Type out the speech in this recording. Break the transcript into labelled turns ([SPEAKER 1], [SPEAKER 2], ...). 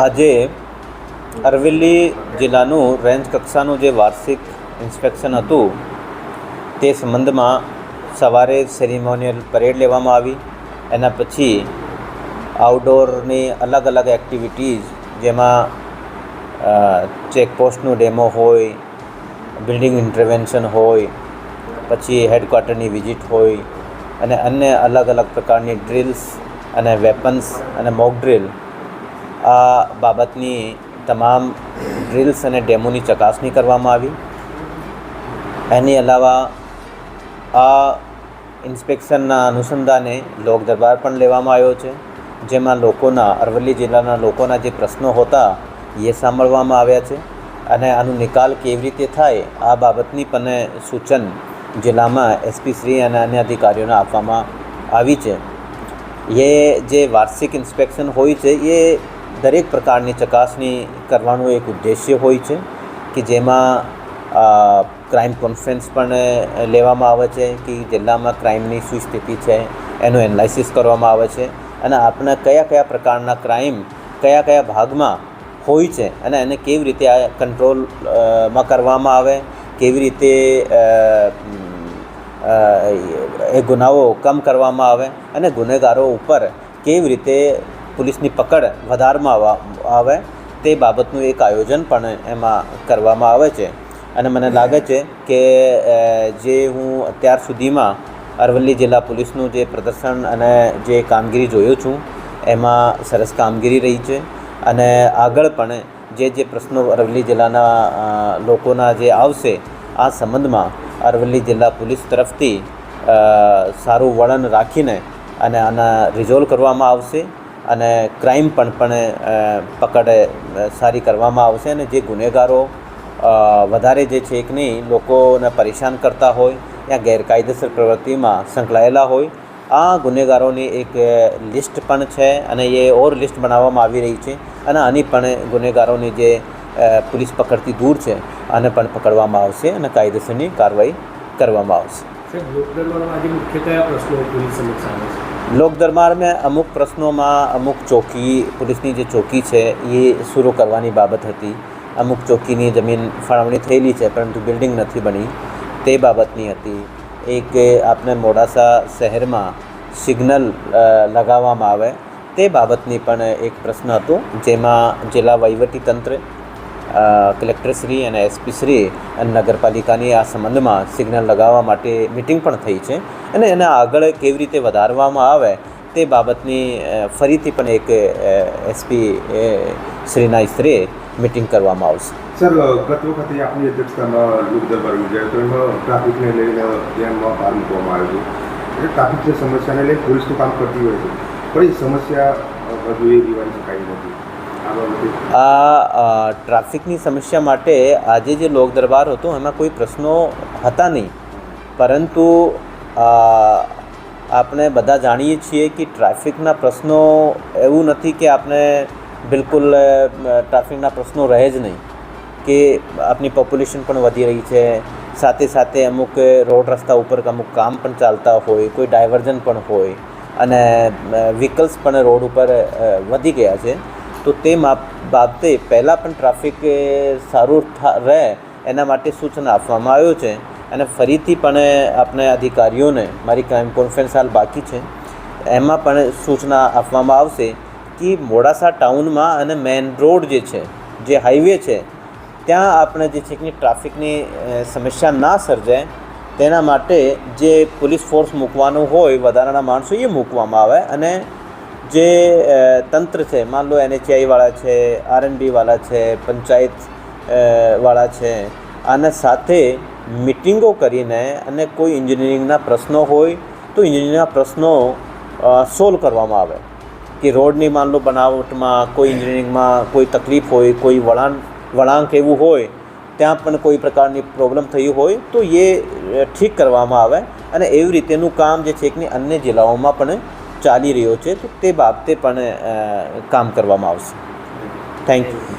[SPEAKER 1] આજે અરવલ્લી જિલ્લાનું રેન્જ કક્ષાનું જે વાર્ષિક ઇન્સ્પેક્શન હતું, તે સંબંધમાં સવારે સેરિમોનિયલ પરેડ લેવામાં આવી. એના પછી આઉટડોરની અલગ અલગ એક્ટિવિટીઝ, જેમાં ચેકપોસ્ટનું ડેમો હોય, બિલ્ડિંગ ઇન્ટરવેન્શન હોય, પછી હેડક્વાર્ટરની વિઝિટ હોય અને અન્ય અલગ અલગ પ્રકારની ડ્રિલ્સ અને વેપન્સ અને મોક ડ્રિલ આ બાબતની તમામ ડ્રિલ્સ અને ડેમોની ચકાસણી કરવામાં આવી. એની અલાવા આ ઇન્સ્પેક્શનના અનુસંધાને લોક દરબાર પણ લેવામાં આવ્યો છે, જેમાં લોકોના, અરવલ્લી જિલ્લાના લોકોના જે પ્રશ્નો હતા એ સાંભળવામાં આવ્યા છે. અને આનો નિકાલ કેવી રીતે થાય, આ બાબતની પણ સૂચન જિલ્લામાં એસપી શ્રી અને અન્ય અધિકારીઓને આપવામાં આવી છે. એ જે વાર્ષિક ઇન્સ્પેક્શન હોય છે, એ દરેક પ્રકારની ચકાસણી કરવાનું એક ઉદ્દેશ્ય હોય છે કે જેમાં ક્રાઇમ કોન્ફરન્સ પણ લેવામાં આવે છે કે જિલ્લામાં ક્રાઇમની શું સ્થિતિ છે, એનું એનાલિસિસ કરવામાં આવે છે અને આપણા કયા કયા પ્રકારના ક્રાઇમ કયા કયા ભાગમાં હોય છે અને એને કેવી રીતે આ કંટ્રોલમાં કરવામાં આવે, કેવી રીતે એ ગુનાઓ કમ કરવામાં આવે અને ગુનેગારો ઉપર કેવી રીતે પોલીસની પકડ વધારવામાં આવે તે બાબતનું એક આયોજન પણ એમાં કરવામાં આવે છે. અને મને લાગે છે કે જે હું અત્યાર સુધીમાં અરવલ્લી જિલ્લા પોલીસનું જે પ્રદર્શન અને જે કામગીરી જોયો છું, એમાં સરસ કામગીરી રહી છે. અને આગળ પણ જે જે પ્રશ્નો અરવલ્લી જિલ્લાના લોકોના જે આવશે, આ સંબંધમાં અરવલ્લી જિલ્લા પોલીસ તરફથી સારું વલણ રાખીને અને આના રિઝોલ્વ કરવામાં આવશે અને ક્રાઇમ પણ પણ પકડ સારી કરવામાં આવશે અને જે ગુનેગારો વધારે જે છે કે નહીં, લોકોને પરેશાન કરતા હોય, યા ગેરકાયદેસર પ્રવૃત્તિમાં સંકળાયેલા હોય, આ ગુનેગારોની એક લિસ્ટ પણ છે અને એ ઓર લિસ્ટ બનાવવામાં આવી રહી છે અને આની પણ ગુનેગારોની જે પોલીસ પકડથી દૂર છે આને પણ પકડવામાં આવશે અને કાયદેસરની કાર્યવાહી કરવામાં આવશે.
[SPEAKER 2] સાહેબ લોકદરબારમાં આજે મુખ્ય કયા પ્રશ્નો પોલીસ સમક્ષ આવે છે?
[SPEAKER 1] લોક દરબારમાં અમુક પ્રશ્નોમાં અમુક ચોકી પોલીસની જે ચોકી છે એ શરૂ કરવાની બાબત હતી. અમુક ચોકીની જમીન ફાળવણી થયેલી છે પરંતુ બિલ્ડિંગ નથી બની. તે બાબતની હતી. એક આપણે મોડાસા શહેરમાં સિગ્નલ લગાવવામાં આવે. તે બાબતની પણ એક પ્રશ્ન હતો જેમાં જિલ્લા વહીવટીતંત્ર કલેક્ટરશ્રી અને એસપીશ્રી અને નગરપાલિકાની આ સંબંધમાં સિગ્નલ લગાવવા માટે મિટિંગ પણ થઈ છે અને એના આગળ કેવી રીતે વધારવામાં આવે તે બાબતની ફરીથી પણ એક એસપી શ્રીના સ્ત્રીએ મિટિંગ કરવામાં આવશે.
[SPEAKER 3] સર, ગત વખતે આપની અધ્યક્ષતામાં લોક દરબાર યોજાયો તો એમાં ટ્રાફિકને લઈને ધ્યાનમાં ભાર મૂકવામાં આવ્યો એટલે ટ્રાફિકની સમસ્યાને લઈને પોલીસ કામ કરતી હોય છે. પણ એ સમસ્યા હજુ એ દિવાળી શકાય નથી. આ
[SPEAKER 1] ટ્રાફિકની સમસ્યા માટે આજે જે લોક દરબાર હતો, એમાં કોઈ પ્રશ્નો હતા નહીં. પરંતુ આપણે બધા જાણીએ છીએ કે ટ્રાફિકના પ્રશ્નો એવું નથી કે આપણે બિલકુલ ટ્રાફિકના પ્રશ્નો રહે જ નહીં. કે આપની પોપ્યુલેશન પણ વધી રહી છે. સાથે સાથે અમુક રોડ રસ્તા ઉપર અમુક કામ પણ ચાલતા હોય, કોઈ ડાયવર્ઝન પણ હોય. અને વ્હીકલ્સ પણ રોડ ઉપર વધી ગયા છે. તો તે બાબતે પહેલાં પણ ટ્રાફિક સારું રહે એના માટે સૂચના આપવામાં આવ્યો છે. અને ફરીથી પણ આપણે અધિકારીઓને મારી ક્રાઇમ કોન્ફરન્સ હાલ બાકી છે. એમાં પણ સૂચના આપવામાં આવશે કે મોડાસા ટાઉનમાં અને મેઇન રોડ જે છે, જે હાઈવે છે, ત્યાં આપણે જે છે કે ટ્રાફિકની સમસ્યા ના સર્જાય, તેના માટે જે પોલીસ ફોર્સ મૂકવાનું હોય, વધારાના માણસો એ મૂકવામાં આવે અને જે તંત્ર છે, માન લો એનએચઆઈવાળા છે આરએનબીવાળા છે, પંચાયત વાળા છે, આના સાથે મિટિંગો કરીને અને કોઈ એન્જિનિયરિંગના પ્રશ્નો હોય તો એન્જિનિયરિંગના પ્રશ્નો સોલ્વ કરવામાં આવે. કે રોડની માન લો બનાવટમાં કોઈ એન્જિનિયરિંગમાં કોઈ તકલીફ હોય, કોઈ વળાંક વળાંક એવું હોય, ત્યાં પણ કોઈ પ્રકારની પ્રોબ્લેમ થઈ હોય તો એ ઠીક કરવામાં આવે અને એવી રીતેનું કામ જે છે કે અન્ય જિલ્લાઓમાં પણ ચાલી રહ્યો છે તો તે બાબતે પણ કામ કરવામાં આવશે. Thank you